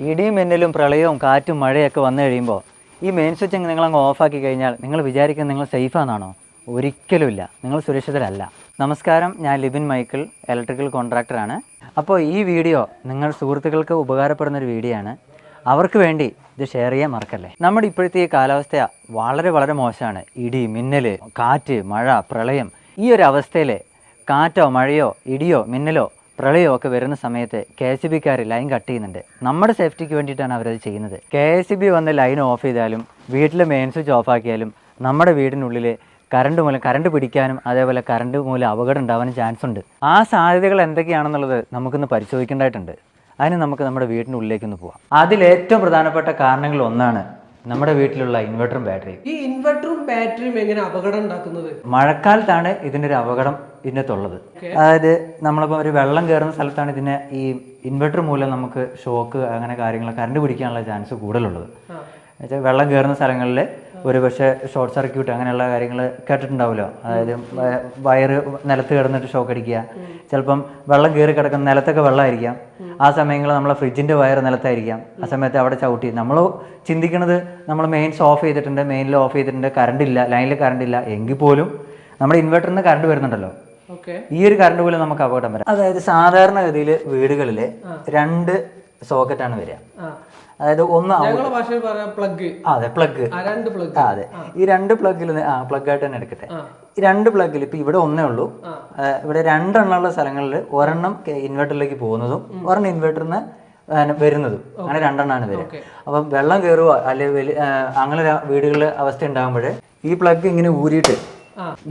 ഇടിയും മിന്നലും പ്രളയവും കാറ്റും മഴയൊക്കെ വന്നു കഴിയുമ്പോൾ ഈ മെയിൻ സ്വിച്ച് അങ്ങ് നിങ്ങളങ്ങ് ഓഫാക്കി കഴിഞ്ഞാൽ നിങ്ങൾ വിചാരിക്കുന്നത് നിങ്ങൾ സേഫാണെന്നാണോ ഒരിക്കലുമില്ല. നിങ്ങൾ സുരക്ഷിതരല്ല. നമസ്കാരം. ഞാൻ ലിബിൻ മൈക്കിൾ ഇലക്ട്രിക്കൽ കോൺട്രാക്ടറാണ് അപ്പോൾ ഈ വീഡിയോ നിങ്ങൾ സുഹൃത്തുക്കൾക്ക് ഉപകാരപ്പെടുന്ന ഒരു വീഡിയോ ആണ്. അവർക്ക് വേണ്ടി ഇത് ഷെയർ ചെയ്യാൻ മറക്കല്ലേ? നമ്മുടെ ഇപ്പോഴത്തെ ഈ കാലാവസ്ഥ വളരെ വളരെ മോശമാണ്. ഇടി മിന്നൽ കാറ്റ് മഴ പ്രളയം ഈ ഒരു അവസ്ഥയിൽ കാറ്റോ മഴയോ ഇടിയോ മിന്നലോ പ്രളയമോ ഒക്കെ വരുന്ന സമയത്ത് കെ എസ് ബിക്കാർ ലൈൻ കട്ട് ചെയ്യുന്നുണ്ട്. നമ്മുടെ സേഫ്റ്റിക്ക് വേണ്ടിയിട്ടാണ് അവരത് ചെയ്യുന്നത്. കെ എസ് ബി വന്ന് ലൈൻ ഓഫ് ചെയ്താലും വീട്ടിൽ മെയിൻ സ്വിച്ച് ഓഫ് ആക്കിയാലും നമ്മുടെ വീടിനുള്ളിൽ കറണ്ട് മൂലം കറണ്ട് പിടിക്കാനും അതേപോലെ കറണ്ട് മൂലം അപകടം ഉണ്ടാവാനും ചാൻസ് ഉണ്ട്. ആ സാധ്യതകൾ എന്തൊക്കെയാണെന്നുള്ളത് നമുക്കൊന്ന് പരിശോധിക്കേണ്ടതായിട്ടുണ്ട്. അതിന് നമുക്ക് നമ്മുടെ വീടിനുള്ളിലേക്കൊന്ന് പോവാം. അതിൽ ഏറ്റവും പ്രധാനപ്പെട്ട കാരണങ്ങളിൽ ഒന്നാണ് നമ്മുടെ വീട്ടിലുള്ള ഇൻവെർട്ടറും ബാറ്ററിയും ഈ ഇൻവെർട്ടറും ബാറ്ററിയും എങ്ങനെ അപകടം ഉണ്ടാക്കുന്നത്? മഴക്കാലത്താണ് ഇതിന്റെ ഒരു അപകടം ഇതിനകത്തുള്ളത്. അതായത് നമ്മളിപ്പോൾ ഒരു വെള്ളം കയറുന്ന സ്ഥലത്താണ് ഇതിനെ ഈ ഇൻവെർട്ടർ മൂലം നമുക്ക് ഷോക്ക് അങ്ങനെ കാര്യങ്ങൾ കറണ്ട് പിടിക്കാനുള്ള ചാൻസ് കൂടുതലുള്ളത്. എന്നുവെച്ചാൽ വെള്ളം കയറുന്ന സ്ഥലങ്ങളിൽ ഒരു പക്ഷേ ഷോർട്ട് സർക്യൂട്ട് അങ്ങനെയുള്ള കാര്യങ്ങൾ കേട്ടിട്ടുണ്ടാവുമല്ലോ അതായത് വയറ് നിലത്ത് കിടന്നിട്ട് ഷോക്ക് അടിക്കുക. ചിലപ്പം വെള്ളം കയറി കിടക്കുന്ന നിലത്തൊക്കെ വെള്ളമായിരിക്കാം. ആ സമയങ്ങളിൽ നമ്മളെ ഫ്രിഡ്ജിന്റെ വയർ നിലത്തായിരിക്കാം. ആ സമയത്ത് അവിടെ ചവിട്ടി. നമ്മൾ ചിന്തിക്കുന്നത് നമ്മൾ മെയിൻസ് ഓഫ് ചെയ്തിട്ടുണ്ട് മെയിനിൽ ഓഫ് ചെയ്തിട്ടുണ്ട് കറണ്ട് ഇല്ല ലൈനിൽ കറണ്ട് ഇല്ല. എങ്കിൽ പോലും നമ്മുടെ ഇൻവെർട്ടറിന് കറണ്ട് വരുന്നുണ്ടല്ലോ. ഓക്കെ ഈ ഒരു കറണ്ട് പോലും നമുക്ക് അപകടം വരാം. അതായത് സാധാരണഗതിയിൽ വീടുകളിൽ രണ്ട് സോക്കറ്റാണ് വരിക. അതായത് ഒന്ന് അതെ പ്ലഗ് അതെ. ഈ രണ്ട് പ്ലഗിൽ ആ പ്ലഗ് ആയിട്ട് തന്നെ എടുക്കട്ടെ. ഈ രണ്ട് പ്ലഗിൽ ഇപ്പൊ ഇവിടെ ഒന്നേ ഉള്ളൂ. ഇവിടെ രണ്ടെണ്ണമുള്ള സ്ഥലങ്ങളിൽ ഒരെണ്ണം ഇൻവെർട്ടറിലേക്ക് പോകുന്നതും ഒരെണ്ണം ഇൻവെർട്ടറിന് വരുന്നതും. അങ്ങനെ രണ്ടെണ്ണമാണ് വരിക. അപ്പം വെള്ളം കയറുക അല്ലെങ്കിൽ അങ്ങനെ വീടുകളിലെ അവസ്ഥ ഉണ്ടാകുമ്പോൾ ഈ പ്ലഗ് ഇങ്ങനെ ഊരിയിട്ട്.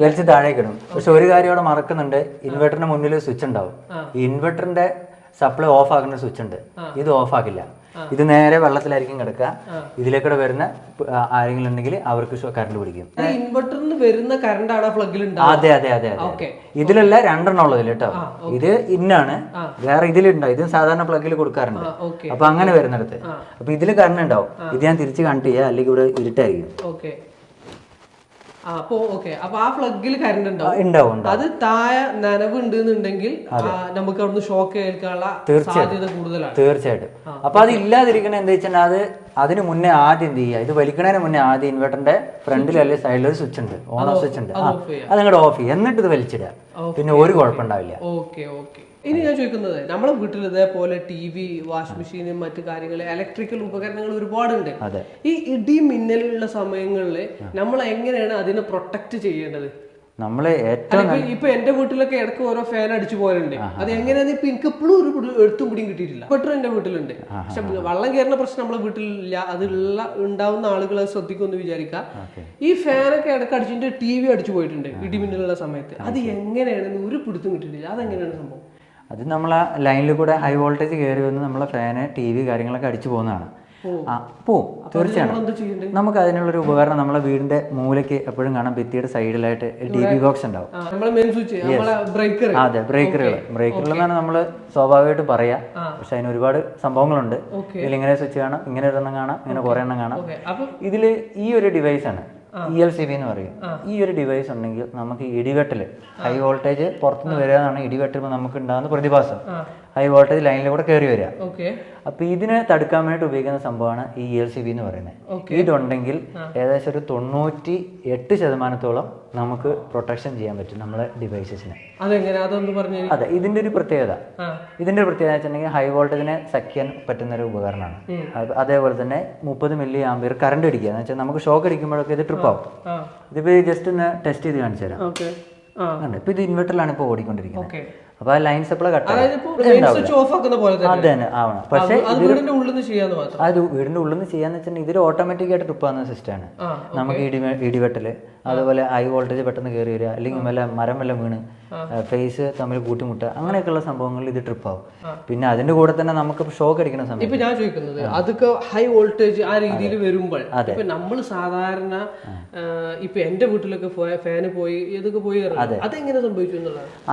വലിച്ച് താഴേക്ക് ഇടും. പക്ഷെ ഒരു കാര്യം അവിടെ മറക്കുന്നുണ്ട്. ഇൻവെർട്ടറിന് മുന്നിൽ സ്വിച്ച് ഉണ്ടാവും. ഈ ഇൻവെർട്ടറിന്റെ സപ്ലൈ ഓഫ് ആക്കുന്ന സ്വിച്ച് ഉണ്ട്. ഇത് ഓഫ് ആക്കില്ല. ഇത് നേരെ വെള്ളത്തിലായിരിക്കും കിടക്കുക. ഇതിലേക്കൂടെ വരുന്ന ആരെങ്കിലും ഉണ്ടെങ്കിൽ അവർക്ക് കറണ്ട് പിടിക്കും. ഇൻവെർട്ടറിന് വരുന്ന കറണ്ട് ആണ് പ്ലഗിൽ അതെ അതെ അതെ അതെ. ഇതിലല്ല രണ്ടെണ്ണം ഉള്ളതിൽ കേട്ടോ. ഇത് ഇന്നാണ്. വേറെ ഇതിലുണ്ടോ. ഇത് സാധാരണ പ്ലഗിൽ കൊടുക്കാറുണ്ട്. അപ്പൊ അങ്ങനെ വരുന്നിടത്ത്. അപ്പൊ ഇതിൽ കറണ്ട് ഉണ്ടാവും. ഇത് ഞാൻ തിരിച്ച് കണക്ട് ചെയ്യുക അല്ലെങ്കിൽ ഇവിടെ ഇരുട്ടായിരിക്കും. അപ്പോ ഓക്കെ അപ്പൊ ആ പ്ലഗിൽ കറണ്ട് ഉണ്ടാവും. ഉണ്ടാവും ഉണ്ടാവും. അത് താഴെ നനവ് ഉണ്ട് എന്നുണ്ടെങ്കിൽ നമുക്ക് അവിടുന്ന് ഷോക്ക് ഏൽക്കാനുള്ള സാധ്യത കൂടുതലാണ്. തീർച്ചയായിട്ടും. അപ്പൊ അത് ഇല്ലാതിരിക്കണ എന്താ വെച്ചാൽ അത് അതിന് മുന്നേ ആദ്യം എന്ത് ചെയ്യുക? ഇത് വലിക്കണതിന് മുന്നേ ആദ്യം ഇൻവെർട്ടറിന്റെ ഫ്രണ്ടിൽ അല്ലെങ്കിൽ സൈഡിൽ ഒരു സ്വിച്ച് ഉണ്ട്. ഓൺ സ്വിച്ച് ഉണ്ട്. അത് അങ്ങോട്ട് ഓഫ് ചെയ്യുക എന്നിട്ട് ഇത് വലിച്ചിടുക. പിന്നെ ഒരു കുഴപ്പമുണ്ടാവില്ല. ഓക്കെ ഓക്കെ ഇനി ഞാൻ ചോദിക്കുന്നത് നമ്മളെ വീട്ടിൽ ഇതേപോലെ ടി വി വാഷിംഗ് മെഷീനും മറ്റു കാര്യങ്ങൾ ഇലക്ട്രിക്കൽ ഉപകരണങ്ങൾ ഒരുപാടുണ്ട്. ഈ ഇടി മിന്നലുള്ള സമയങ്ങളിൽ നമ്മൾ എങ്ങനെയാണ് അതിനെ പ്രൊട്ടക്ട് ചെയ്യേണ്ടത്? നമ്മളെ ഏറ്റവും ഇപ്പൊ- എന്റെ വീട്ടിലൊക്കെ ഇടയ്ക്ക് ഓരോ ഫാൻ അടിച്ചു പോലുണ്ട് അത് എങ്ങനെയാന്ന് ഇപ്പൊ എനിക്ക് എപ്പോഴും ഒരു എടുത്തും എഴുത്തും പിടിയും കിട്ടിയിട്ടില്ല. പെട്ടെന്ന് എന്റെ വീട്ടിലുണ്ട്. പക്ഷെ വള്ളം കയറുന്ന പ്രശ്നം നമ്മളെ വീട്ടിലില്ല. അതിലുള്ള ഉണ്ടാവുന്ന ആളുകൾ അത് ശ്രദ്ധിക്കുമെന്ന് വിചാരിക്കാം ഈ ഫാനൊക്കെ ഇടയ്ക്ക് അടിച്ചിട്ട് ടി വി അടിച്ചു പോയിട്ടുണ്ട് ഇടിമിന്നലുള്ള സമയത്ത്. അത് എങ്ങനെയാണെന്ന് ഒരു പിടുത്തും കിട്ടിയിട്ടില്ല. അതെങ്ങനെയാണ് സംഭവം? അത് നമ്മൾ ആ ലൈനിൽ കൂടെ ഹൈ വോൾട്ടേജ് കയറി വന്ന് നമ്മളെ ഫാന് ടി വി കാര്യങ്ങളൊക്കെ അടിച്ചു പോകുന്നതാണ്. ആ പോവും. തീർച്ചയാണ് നമുക്ക് അതിനുള്ളൊരു ഉപകരണം നമ്മളെ വീടിന്റെ മൂലയ്ക്ക് എപ്പോഴും കാണാം. ഭിത്തിയുടെ സൈഡിലായിട്ട് ഡി ബി ബോക്സ് ഉണ്ടാവും. അതെ ബ്രേക്കറുകൾ ബ്രേക്കറുകൾ എന്നാണ് നമ്മൾ സ്വാഭാവികമായിട്ട് പറയാ. പക്ഷെ അതിന് ഒരുപാട് സംഭവങ്ങളുണ്ട്. ഇതിൽ ഇങ്ങനെ സ്വിച്ച് കാണാം ഇങ്ങനെ ഒരെണ്ണം കാണാം ഇങ്ങനെ കുറെ എണ്ണം കാണാം. ഇതിൽ ഇതിൽ ഈ ഒരു ഡിവൈസ് ആണ്. ഇ എൽ സി ബി എന്ന് പറയും. ഈ ഒരു ഡിവൈസ് ഉണ്ടെങ്കിൽ നമുക്ക് ഇടിവെട്ടൽ ഹൈ വോൾട്ടേജ് പുറത്തുനിന്ന് വരിക എന്നാണ് ഇടിവെട്ടുമ്പോൾ നമുക്ക് ഉണ്ടാകുന്ന പ്രതിഭാസം ഹൈ വോൾട്ടേജ് ലൈനിലൂടെ കയറി വരിക. ഓക്കെ. അപ്പൊ ഇതിനെ തടുക്കാൻ വേണ്ടി ഉപയോഗിക്കുന്ന സംഭവമാണ് ഈ ഇ എൽ സി ബി എന്ന് പറയുന്നത്. ഇതുണ്ടെങ്കിൽ ഏകദേശം ഒരു തൊണ്ണൂറ്റി എട്ട് ശതമാനത്തോളം നമുക്ക് പ്രൊട്ടക്ഷൻ ചെയ്യാൻ പറ്റും നമ്മളെ ഡിവൈസസിനെ അതെ ഇതിന്റെ ഒരു പ്രത്യേകത. ഇതിന്റെ ഒരു പ്രത്യേകത വെച്ചിട്ടുണ്ടെങ്കിൽ ഹൈ വോൾട്ടേജിനെ സഖ്യാൻ പറ്റുന്ന ഒരു ഉപകരണമാണ് അതേപോലെ തന്നെ മുപ്പത് മില്ലി ആംബിയർ കറണ്ട് അടിക്കുക എന്ന് വെച്ചാൽ നമുക്ക് ഷോക്ക് അടിക്കുമ്പോഴൊക്കെ ഇത് ട്രിപ്പ് ആവും. ഇതിപ്പോ ജസ്റ്റ് ഒന്ന് ടെസ്റ്റ് ചെയ്ത് കാണിച്ചു തരാം? ഇപ്പൊ ഇത് ഇൻവെർട്ടറിലാണ് ഇപ്പോൾ ഓടിക്കൊണ്ടിരിക്കുന്നത്. അപ്പൊ ആ ലൈൻ സപ്ലൈ കട്ട് അത് തന്നെ. ആവണം. പക്ഷേ വീടിന്റെ ഉള്ളിൽ നിന്ന് ചെയ്യാന്ന് മാത്രം. അത് വീടിന്റെ ഉള്ളിൽ നിന്ന് ചെയ്യാന്ന് വെച്ചിട്ടുണ്ടെങ്കിൽ ഇതൊരു ഓട്ടോമാറ്റിക് ആയിട്ട് ട്രിപ്പ് ആവുന്ന സിസ്റ്റമാണ് ആണ്. നമുക്ക് ഇടി ഇടിവെട്ടൽ അതുപോലെ ഹൈ വോൾട്ടേജ് പെട്ടെന്ന് കയറി വരിക അല്ലെങ്കിൽ വല്ല മരം വല്ല വീണ് ഫേസ് തമ്മിൽ കൂട്ടിമുട്ടുക അങ്ങനെയൊക്കെയുള്ള സംഭവങ്ങളിൽ ഇത് ട്രിപ്പ് ആവും. പിന്നെ അതിന്റെ കൂടെ തന്നെ നമുക്ക് ഷോക്ക് അടിക്കുന്ന സമയം ഇപ്പൊ ഞാൻ ചോദിക്കുന്നത് അതൊക്കെ ഹൈ വോൾട്ടേജ് ആ രീതിയിൽ വരുമ്പോൾ ഇപ്പൊ നമ്മൾ സാധാരണ ഇപ്പൊ എന്റെ വീട്ടിലൊക്കെ ഫാന് പോയി ഇതൊക്കെ പോയി. അതെങ്ങനെ സംഭവിച്ചു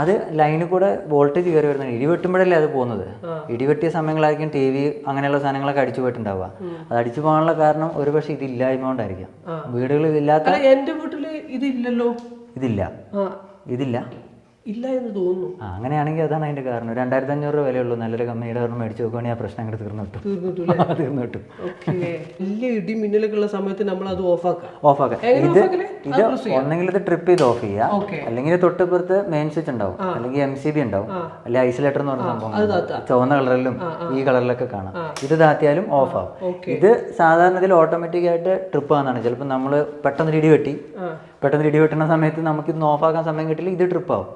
അത് ലൈനിൽ കൂടെ വോൾട്ടേജ് കയറി വരുന്നത് ഇടിവെട്ടുമ്പോഴല്ലേ അത് പോകുന്നത്? ഇടിവെട്ടിയ സമയങ്ങളായിരിക്കും ടി വി അങ്ങനെയുള്ള സാധനങ്ങളൊക്കെ അടിച്ചു പോയിട്ടുണ്ടാവുക. അത് അടിച്ചു പോകാനുള്ള കാരണം ഒരു പക്ഷേ ഇതില്ലായ്മ കൊണ്ടായിരിക്കാം. വീടുകളിൽ ഇതില്ലാത്ത എന്റെ വീട്ടിൽ ഇതില്ലല്ലോ. ഇതില്ല. ഇതില്ല. ഇല്ല എന്ന് തോന്നുന്നു. അങ്ങനെയാണെങ്കിൽ അതാണ് അതിന്റെ കാരണം. രണ്ടായിരത്തി അഞ്ഞൂറ് രൂപ വിലയുള്ളൂ. നല്ലൊരു കമ്പനിയുടെ ഒരെണ്ണം മേടിച്ച് നോക്കുകയാണെങ്കിൽ ആ പ്രശ്നം അങ്ങോട്ട് തീർന്നു കിട്ടും. തീർന്നു കിട്ടും. വലിയ ഇടി മിന്നലൊക്കെ ഉള്ള സമയത്ത് നമ്മൾ അത് ഓഫാക്കാം. ഓഫാക്കാം ഇത്? ഇത് ഒന്നെങ്കിൽ ഇത് ട്രിപ്പ് ചെയ്ത് ഓഫ് ചെയ്യാം. അല്ലെങ്കിൽ തൊട്ടിപ്പുറത്ത് മെയിൻ സ്വിച്ച് ഉണ്ടാവും. അല്ലെങ്കിൽ എം സി ബി ഉണ്ടാവും. അല്ലെങ്കിൽ ഐസൊലേറ്റർ എന്ന് പറഞ്ഞ സംഭവം. ചുവന്ന കളറിലും ഈ കളറിലൊക്കെ കാണാം. ഇത് താത്തിയാലും ഓഫ് ആവും. ഇത് സാധാരണ ഇതിൽ ഓട്ടോമാറ്റിക് ആയിട്ട് ട്രിപ്പ് ആണെന്നാണ്. ചിലപ്പോൾ നമ്മൾ പെട്ടെന്ന് ഇടി വെട്ടി. പെട്ടെന്ന് ഇടി വെട്ടുന്ന സമയത്ത് നമുക്ക് ഇത് ഓഫ് ആക്കാൻ സമയം കിട്ടില്ല. ഇത് ട്രിപ്പ് ആവും.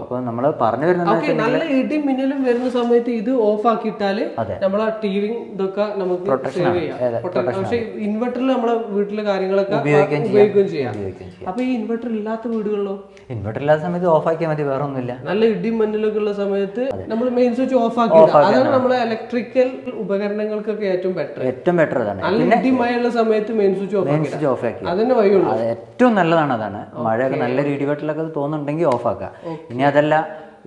അപ്പോൾ നമ്മൾ പറഞ്ഞു വരുന്നത് നല്ല ഇടി മിന്നലും വരുന്ന സമയത്ത് ഇത് ഓഫ് ആക്കിയിട്ടാൽ. നമ്മളെ ടിവി ഇതൊക്കെ നമുക്ക് സേവ് ചെയ്യാം. പക്ഷെ ഇൻവെർട്ടറിൽ നമ്മളെ വീട്ടിലെ കാര്യങ്ങളൊക്കെ ഉപയോഗിക്കുകയും ചെയ്യാം. അപ്പൊ ഈ ഇൻവെർട്ടർ ഇല്ലാത്ത വീടുകളിലോ? ഇൻവെർട്ടർ ഇല്ലാത്ത സമയത്ത് ഓഫ് ആക്കിയാൽ മതി വേറെ ഒന്നുമില്ല. നല്ല ഇടി മിന്നലൊക്കെ ഉള്ള സമയത്ത് നമ്മൾ മെയിൻ സ്വിച്ച് ഓഫ് ആക്കി അതാണ് നമ്മളെ ഇലക്ട്രിക്കൽ ഉപകരണങ്ങൾക്കൊക്കെ ഏറ്റവും ബെറ്റർ ഏറ്റവും ബെറ്റർ അതാണ്. നല്ല ഇടി മഴയുള്ള സമയത്ത് മെയിൻ സ്വിച്ച് ഓഫ് ഓഫ് ആക്കി. അതന്നെ വഴിയുള്ളൂ. ഏറ്റവും നല്ലതാണ് അതാണ്. മഴയൊക്കെ നല്ലൊരു ഇടിവെട്ടിലൊക്കെ തോന്നുന്നുണ്ടെങ്കിൽ ഓഫ് ആക്കാം. ഇനി അതല്ല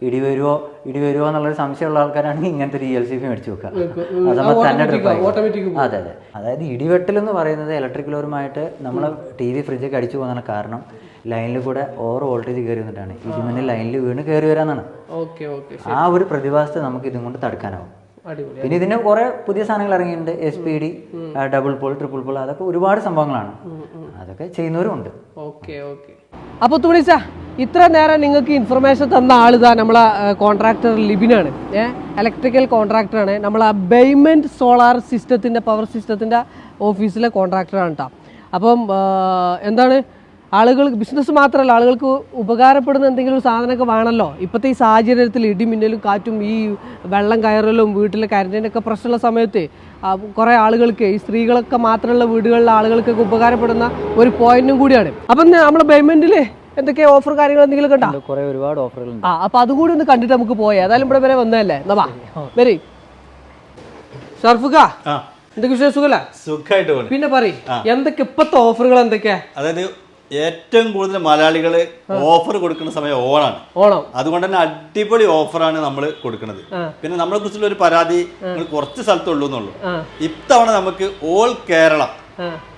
ഇടി വരുമോ ഇടി വരുമോ എന്നുള്ളൊരു സംശയമുള്ള ആൾക്കാരാണെങ്കിൽ ഇങ്ങനത്തെ ഒരു ഇ എൽ സി പി മേടിച്ച് വെക്കുക. തന്നെ ട്രിപ്പ് അതെ അതെ. അതായത് ഇടിവെട്ടൽ എന്ന് പറയുന്നത് ഇലക്ട്രിക്കലോറുമായിട്ട് നമ്മൾ ടി വി ഫ്രിഡ്ജൊക്കെ അടിച്ചു പോകുന്ന കാരണം ലൈനിൽ കൂടെ ഓവർ വോൾട്ടേജ് കയറി വന്നിട്ടാണ്. ഇടിമിന്നൽ ലൈനിൽ വീണ് കയറി വരാന്നാണ്. ആ ഒരു പ്രതിഭാസത്തെ നമുക്ക് ഇതും കൊണ്ട് തടുക്കാനാവും. പിന്നെ ഇതിന് കുറെ പുതിയ സാധനങ്ങൾ ഇറങ്ങിയിട്ടുണ്ട്. S P D double pole triple pole അതൊക്കെ ഒരുപാട് സംഭവങ്ങളാണ്. അതൊക്കെ ചെയ്യുന്നവരും ഉണ്ട്. Okay okay. അപ്പോൾ തുണിച്ച ഇത്ര നേരം നിങ്ങൾക്ക് ഇൻഫർമേഷൻ തന്ന ആളിതാ നമ്മളെ കോൺട്രാക്ടർ ലിബിനാണ്. ഏഹ് ഇലക്ട്രിക്കൽ കോൺട്രാക്ടറാണ് നമ്മളെ ബെയ്മെന്റ് സോളാർ സിസ്റ്റത്തിന്റെ പവർ സിസ്റ്റത്തിന്റെ ഓഫീസിലെ കോൺട്രാക്ടറാണ് കേട്ടോ അപ്പം എന്താണ്? ആളുകൾ ബിസിനസ് മാത്രമല്ല ആളുകൾക്ക് ഉപകാരപ്പെടുന്ന എന്തെങ്കിലും ഒരു സാധനമൊക്കെ വേണമല്ലോ. ഇപ്പോഴത്തെ ഈ സാഹചര്യത്തിൽ ഇടിമിന്നലും കാറ്റും ഈ വെള്ളം കയറലും വീട്ടിലെ കരണ്ടിനൊക്കെ പ്രശ്നമുള്ള സമയത്ത് കുറേ ആളുകൾക്ക് ഈ സ്ത്രീകളൊക്കെ മാത്രമുള്ള വീടുകളിലെ ആളുകൾക്കൊക്കെ ഉപകാരപ്പെടുന്ന ഒരു പോയിന്റും കൂടിയാണ്. അപ്പം നമ്മൾ പേയ്മെന്റിൽ എന്തൊക്കെ ഓഫർ കാര്യങ്ങൾ എന്തെങ്കിലും കണ്ടോ കുറേ ഒരുപാട് ഓഫറുകൾ ആ അപ്പം അതുകൂടി ഒന്ന് കണ്ടിട്ട് നമുക്ക് പോയാൽ ഏതായാലും ഇവിടെ വരെ വന്നതല്ലേ? എന്നാ വാ. വരി. സർഫുക എന്തൊക്കെ വിഷയം സുഖല്ല സുഖമായിട്ട് പിന്നെ പറയും എന്തൊക്കെ ഇപ്പത്തെ ഓഫറുകൾ എന്തൊക്കെയാ അതായത് ഏറ്റവും കൂടുതൽ മലയാളികൾ ഓഫർ കൊടുക്കുന്ന സമയം ഓണാണ്. ഓണം. അതുകൊണ്ട് തന്നെ അടിപൊളി ഓഫറാണ് നമ്മൾ കൊടുക്കുന്നത്. പിന്നെ നമ്മളെ കുറിച്ചുള്ള ഒരു പരാതി കുറച്ച് സ്ഥലത്തുള്ളൂ എന്നുള്ളൂ. ഇത്തവണ നമുക്ക് ഓൾ കേരള.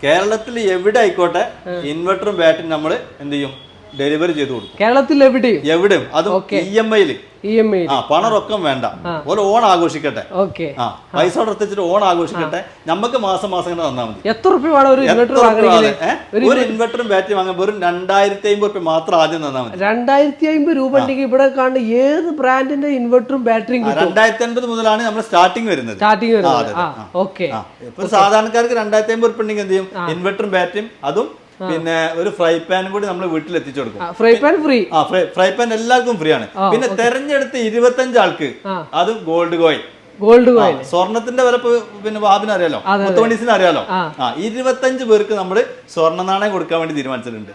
കേരളത്തിൽ എവിടെ ആയിക്കോട്ടെ ഇൻവെർട്ടറും ബാറ്ററിയും നമ്മൾ എന്ത് ചെയ്യും? ഡെലിവറി ചെയ്ത് കൊടുക്കും. കേരളത്തിൽ എവിടെയും? എവിടെയും. അത് ഇ എം ഐയിൽ ഇ എം ഐ ആ പണം റൊക്കം വേണ്ട. ഓരോ ഓൺ ആഘോഷിക്കട്ടെ. ഓക്കെ ആ പൈസ കൊടുത്തിട്ട് ഓൺ ആഘോഷിക്കട്ടെ. നമുക്ക് മാസം മാസം ഇങ്ങനെ തന്നാൽ മതി. എത്ര റുപ്യ വേണം ഒരു ഇൻവെർട്ടർ? ഒരു ഇൻവെർട്ടറും ബാറ്ററി വാങ്ങാൻ വെറും രണ്ടായിരത്തി അമ്പത് രൂപ മാത്രം ആദ്യം തന്നാൽ മതി. രണ്ടായിരത്തി അമ്പത് രൂപ ഉണ്ടെങ്കിൽ ഇവിടെ കാണുന്ന ഏത് ബ്രാൻഡിന്റെ ഇൻവെർട്ടറും ബാറ്ററിയും രണ്ടായിരത്തി അൻപത് മുതലാണ് നമ്മൾ സ്റ്റാർട്ടിംഗ് വരുന്നത്. സ്റ്റാർട്ടിംഗ് വരുന്നത്. ഓക്കെ ഇപ്പൊ സാധാരണക്കാർക്ക് രണ്ടായിരത്തി അമ്പത് രൂപ ഉണ്ടെങ്കിൽ എന്ത് ചെയ്യും? ഇൻവെർട്ടറും ബാറ്ററിയും അതും പിന്നെ ഒരു ഫ്രൈ പാനും കൂടി നമ്മൾ വീട്ടിൽ എത്തിച്ചു കൊടുക്കും ഫ്രൈ പാൻ ഫ്രീ ആ ഫ്രൈ ഫ്രൈ പാൻ എല്ലാവർക്കും ഫ്രീ ആണ്. പിന്നെ തെരഞ്ഞെടുത്ത് ഇരുപത്തഞ്ച് ആൾക്ക് അതും ഗോൾഡ് കോയിൻ ഗോൾഡ് കോയിൽ സ്വർണത്തിന്റെ വില പിന്നെ ബാബിന് അറിയാലോ? മുത്തമണീസിന് അറിയാലോ? ആ. ഇരുപത്തഞ്ച് പേർക്ക് നമ്മൾ സ്വർണ നാണയം കൊടുക്കാൻ വേണ്ടി തീരുമാനിച്ചിട്ടുണ്ട്.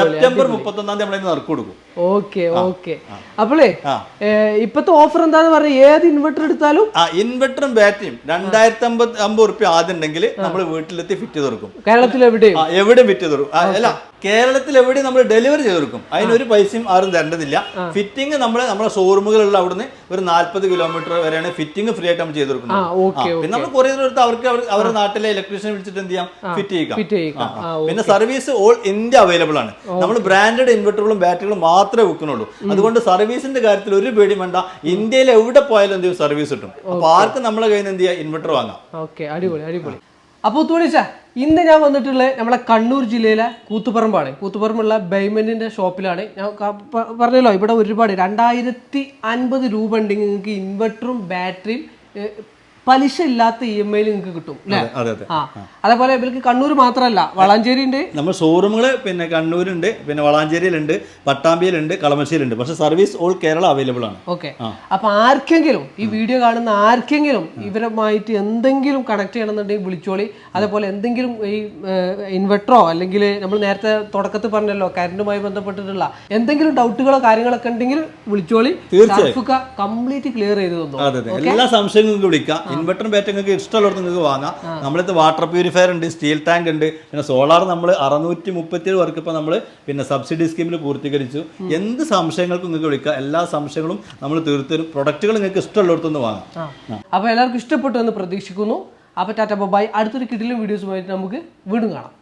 സെപ്റ്റംബർ മുപ്പത്തി ഒന്നാം തീയതി നമ്മൾ നറുക്ക് കൊടുക്കും. Okay okay. അപ്പോളേ. ഇപ്പത്തെ ഓഫർ എന്താന്ന് പറഞ്ഞ? ഏത് ഇൻവെർട്ടർ എടുത്താലും? ആ ഇൻവെർട്ടറും ബാറ്ററിയും രണ്ടായിരത്തി അമ്പത് അമ്പത് റുപ്യ ആദ്യം ഉണ്ടെങ്കിൽ നമ്മൾ വീട്ടിലെത്തി ഫിറ്റ് തീർക്കും കേരളത്തിൽ എവിടെയും? എവിടെയും എവിടെ ഫിറ്റ് തീർക്കും അല്ല കേരളത്തിൽ എവിടെ നമ്മൾ ഡെലിവറി ചെയ്ത് കൊടുക്കും. അതിനൊരു പൈസയും ആരും തരേണ്ടതില്ല. ഫിറ്റിംഗ് നമ്മൾ നമ്മുടെ ഷോറൂമുകളുള്ള അവിടുന്ന് ഒരു നാല്പത് കിലോമീറ്റർ വരെയാണ് ഫിറ്റിംഗ് ഫ്രീ ആയിട്ട് നമ്മൾ ചെയ്ത് കൊടുക്കുന്നത്. പിന്നെ നമ്മൾ കൊറിയർ എടുത്ത് അവർക്ക് അവരുടെ നാട്ടിലെ ഇലക്ട്രീഷ്യൻ വിളിച്ചിട്ട് എന്ത് ചെയ്യാം? ഫിറ്റ് ചെയ്യിക്കാം. ചെയ്യുക പിന്നെ സർവീസ് ഓൾ ഇന്ത്യ അവൈലബിൾ ആണ്. നമ്മൾ ബ്രാൻഡഡ് ഇൻവെർട്ടറുകളും ബാറ്ററികളും മാത്രമേ വിൽക്കുന്നുള്ളൂ. അതുകൊണ്ട് സർവീസിന്റെ കാര്യത്തിൽ ഒരു പേടി വേണ്ട. ഇന്ത്യയിൽ എവിടെ പോയാലും എന്ത് ചെയ്യും? സർവീസ് കിട്ടും. അപ്പൊ ആർക്കും നമ്മളെ കയ്യിൽ നിന്ന് എന്ത് ചെയ്യാം? ഇൻവെർട്ടർ വാങ്ങാം. ഓക്കെ അടിപൊളി അടിപൊളി. അപ്പോൾ തുണിച്ച ഇന്ന് ഞാൻ വന്നിട്ടുള്ളത് നമ്മളെ കണ്ണൂർ ജില്ലയിലെ കൂത്തുപറമ്പാണ്. കൂത്തുപറമ്പുള്ള ബൈമെന്റിന്റെ ഷോപ്പിലാണ്. ഞാൻ പറഞ്ഞല്ലോ ഇവിടെ ഒരുപാട്. രണ്ടായിരത്തി അൻപത് രൂപ ഉണ്ടെങ്കിൽ നിങ്ങൾക്ക് ഇൻവെർട്ടറും ബാറ്ററിയും പലിശ ഇല്ലാത്ത ഇ എം ഐയിൽ നിങ്ങൾക്ക് കിട്ടും ആ. അതേപോലെ ഇവർക്ക് കണ്ണൂർ മാത്രമല്ല വളാഞ്ചേരി ഉണ്ട് നമ്മൾ ഷോറൂമുകൾ പിന്നെ കണ്ണൂരുണ്ട് പിന്നെ വളാഞ്ചേരിയിലുണ്ട് പട്ടാമ്പിയിലുണ്ട് കളമശ്ശേരിയിലുണ്ട്. പക്ഷെ സർവീസ് ഓൾ കേരള അവൈലബിൾ ആണ്. ഓക്കെ. അപ്പൊ ആർക്കെങ്കിലും ഈ വീഡിയോ കാണുന്ന ആർക്കെങ്കിലും ഇവരുമായിട്ട് എന്തെങ്കിലും കണക്ട് ചെയ്യണമെന്നുണ്ടെങ്കിൽ വിളിച്ചോളി. അതേപോലെ എന്തെങ്കിലും ഈ ഇൻവെർട്ടറോ അല്ലെങ്കിൽ നമ്മൾ നേരത്തെ തുടക്കത്തിൽ പറഞ്ഞല്ലോ കറണ്ടുമായി ബന്ധപ്പെട്ടിട്ടുള്ള എന്തെങ്കിലും ഡൗട്ടുകളോ കാര്യങ്ങളൊക്കെ ഉണ്ടെങ്കിൽ വിളിച്ചോളി. കംപ്ലീറ്റ് ക്ലിയർ ചെയ്ത് തന്നു എല്ലാ സംശയങ്ങളും വിളിക്കാം. ഇൻവെർട്ടറും ബാറ്ററി നിങ്ങൾക്ക് ഇഷ്ടമുള്ളവർക്ക് നിങ്ങൾക്ക് വാങ്ങാം. നമ്മളിത് വാട്ടർ പ്യൂരിഫയർ ഉണ്ട് സ്റ്റീൽ ടാങ്ക് ഉണ്ട് പിന്നെ സോളാർ നമ്മൾ അറുന്നൂറ്റി മുപ്പത്തിയേഴ് വർക്ക് ഇപ്പോൾ നമ്മൾ പിന്നെ സബ്സിഡി സ്കീമിൽ പൂർത്തീകരിച്ചു എന്ത് സംശയങ്ങൾക്കും നിങ്ങൾക്ക് വിളിക്കാം. എല്ലാ സംശയങ്ങളും നമ്മൾ തീർത്തരും പ്രൊഡക്റ്റുകൾ നിങ്ങൾക്ക് ഇഷ്ടമുള്ളിടത്തുനിന്ന് വാങ്ങാം. അപ്പോൾ എല്ലാവർക്കും ഇഷ്ടപ്പെട്ടു എന്ന് പ്രതീക്ഷിക്കുന്നു. അപ്പോൾ ടാറ്റ ബൊബായി അടുത്തൊരു കിടിലും വീഡിയോസുമായിട്ട് നമുക്ക് വീണ്ടും കാണാം.